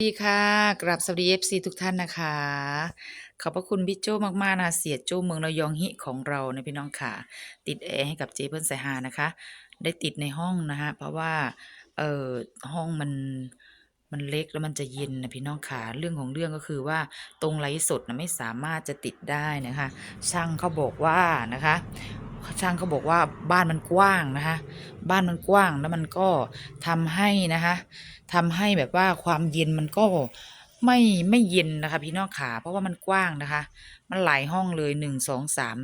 สวัสดีค่ะกราบสวัสดีเอฟซีทุกท่านนะคะ ขอบพระคุณพี่โจ้มากๆนะคะเสียโจ้เมืองระยองฮิของเราในพี่น้องค่ะ ติดแอร์ให้กับเจเปิ้ลสายฮานะคะ ได้ติดในห้องนะคะเพราะว่าเอ่อห้องมันมันเล็กแล้วมันจะเย็นนะพี่น้องค่ะเรื่องของเรื่องก็คือว่าตรงไลฟ์สดนะไม่สามารถจะติดได้นะคะ ช่างเขาบอกว่านะคะ ช่างเขาบอกว่าบ้านมันกว้างนะคะ บ้านมันกว้างแล้วมันก็ทำให้นะคะทำให้แบบว่าความเย็นมันก็ไม่ไม่เย็นนะคะ พี่น้องขาเพราะว่ามันกว้างนะคะ มันหลายห้องเลยหนึ่งสองสาม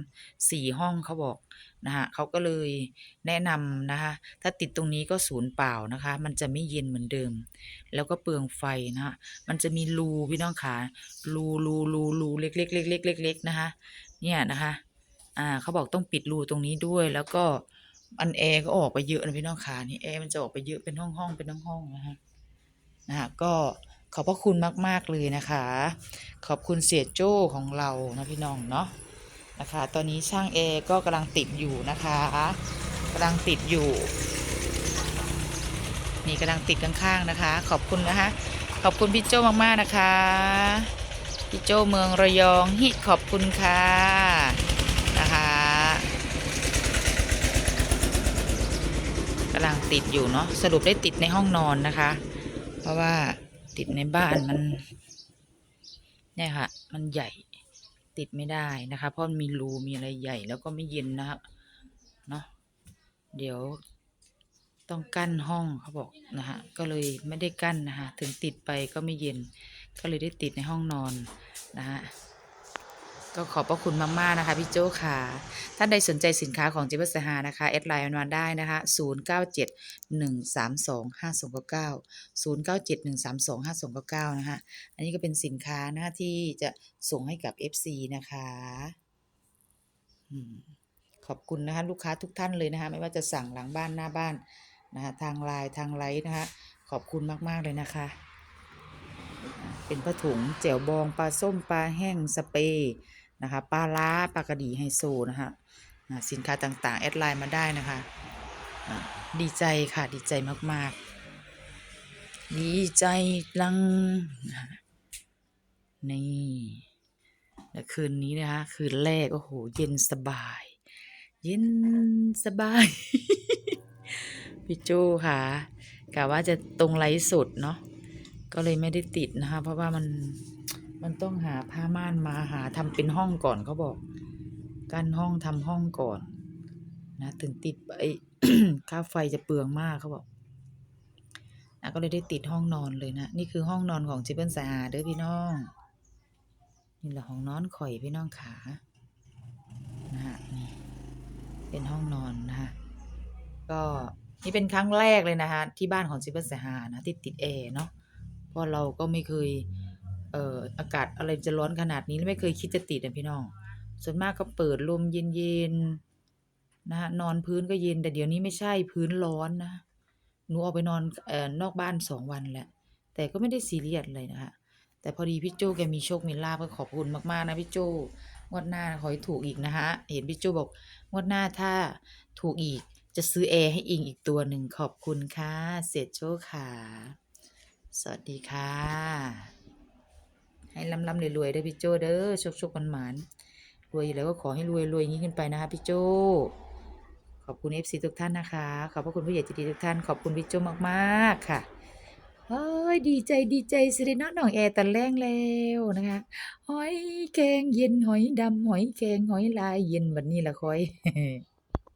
สี่ห้องเขาบอกนะคะเขาก็เลยแนะนำนะคะ ถ้าติดตรงนี้ก็ศูนย์เปล่านะคะ มันจะไม่เย็นเหมือนเดิม แล้วก็เปลืองไฟนะคะมันจะมีรูพี่น้องขารูรูรูรูเล็กเล็กเล็กเล็กเล็กเล็กนะคะ เนี่ยนะคะ อ่าเขาบอกต้องปิดรูตรงนี้ด้วย แล้วก็อันแอร์ก็ออกไปเยอะนะพี่น้องขานี่แอร์มันจะออกไปเยอะเป็นห้องห้องเป็นห้องห้องนะฮะนะฮะก็ขอบพระคุณมาก ๆ เลยนะคะ ขอบคุณเสียโจ้ของเรานะพี่น้องเนาะนะคะ ตอนนี้ช่างแอร์ก็กำลังติดอยู่นะคะกำลังติดอยู่ นี่กำลังติดข้างๆนะคะ ขอบคุณนะคะ ขอบคุณพี่โจ้มากๆนะคะ พี่โจ้เมืองระยองฮิขอบคุณค่ะนะคะกำลังติดอยู่เนาะสรุปได้ติดในห้องนอนนะคะ เพราะว่าติดในบ้านมันเนี่ยค่ะ มันใหญ่ติดไม่ได้นะคะ เพราะมีรูมีอะไรใหญ่แล้วก็ไม่เย็นนะครับเนาะเดี๋ยวต้องกั้นห้องเขาบอกนะฮะก็เลยไม่ได้กั้นนะคะถึงติดไปก็ไม่เย็น ก็เลยได้ติดในห้องนอนนะฮะ ก็ขอบพระคุณมาก ๆ นะคะ พี่โจ้ค่ะ ท่านใดสนใจสินค้าของจิบัสหานะคะแอดไลน์มาได้นะคะ 0 9 7 1 3 2 5 2 9 9 0 9 7 1 3 2 5 2 9 9 นะคะอันนี้ก็เป็นสินค้านะที่จะส่งให้กับ FC นะคะขอบคุณนะคะลูกค้าทุกท่านเลยนะคะ ไม่ว่าจะสั่งหลังบ้านหน้าบ้านนะคะทางไลน์ทางไลน์นะคะ ขอบคุณมาก ๆ เลยนะคะเป็นผ้าถุงแจ่วบองปลาส้มปลาแห้งสเปรย์ นะคะปลาล้าปลากระดีไฮโซนะคะสินค้าต่างๆ แอดไลน์มาได้นะคะดีใจค่ะดีใจมากๆ ดีใจลังนี่และคืนนี้นะคะคืนแรกโอ้โหเย็นสบาย เย็นสบาย พี่โจค่ะกะว่าจะตรงไลฟ์สดเนาะก็เลยไม่ได้ติดนะคะ เพราะว่ามัน มันต้องหาผ้าม่านมาหาทำเป็นห้องก่อนเขาบอกกั้นห้องทำห้องก่อน นะ ถึงติดไปค่าไฟจะเปลืองมากเขาบอกนะก็เลยได้ติดห้องนอนเลยนะ นี่คือห้องนอนของจิเปิลสาเด้อพี่น้อง นี่แหละห้องนอนข่อยพี่น้องขานะฮะนี่เป็นห้องนอนนะคะก็นี่เป็นครั้งแรกเลยนะคะที่บ้านของจิเปิลสหานะที่ติดแอร์เนาะเพราะเราก็ไม่เคย เอ่ออากาศอะไรจะร้อนขนาดนี้ไม่เคยคิดจะติดนะพี่น้อง ส่วนมากก็เปิดลมเย็นๆนะฮะนอนพื้นก็เย็นแต่เดี๋ยวนี้ไม่ใช่พื้นร้อนนะหนูออกไปนอนเอ่อนอกบ้านสองวันแหละ แต่ก็ไม่ได้ซีเรียสเลยนะคะแต่พอดีพี่โจแกมีโชคมีลาภก็ขอบคุณมากๆนะพี่โจงวดหน้าขอให้ถูกอีกนะคะเห็นพี่โจบอกงวดหน้าถ้าถูกอีกจะซื้อแอร์ให้อิงอีกตัวหนึ่งขอบคุณค่ะเสียโชคค่ะ สวัสดีค่ะำลำรวยๆเด้อพี่โจเด้อโชคโชคมันหมานๆรวยอยู่แล้วก็ขอให้รวยรวยยิ่งขึ้นไปนะคะพี่โจขอบคุณเอฟซีทุกท่านนะคะ ขอบพระคุณผู้ใหญ่ใจดีทุกท่าน ขอบคุณพี่โจมากๆค่ะเฮ้ยดีใจดีใจสิรินอน้องแอร์ตันแรงแล้วนะคะหอยแครงเย็นหอยดำหอยแครงหอยลายเย็นวันนี้ละคอย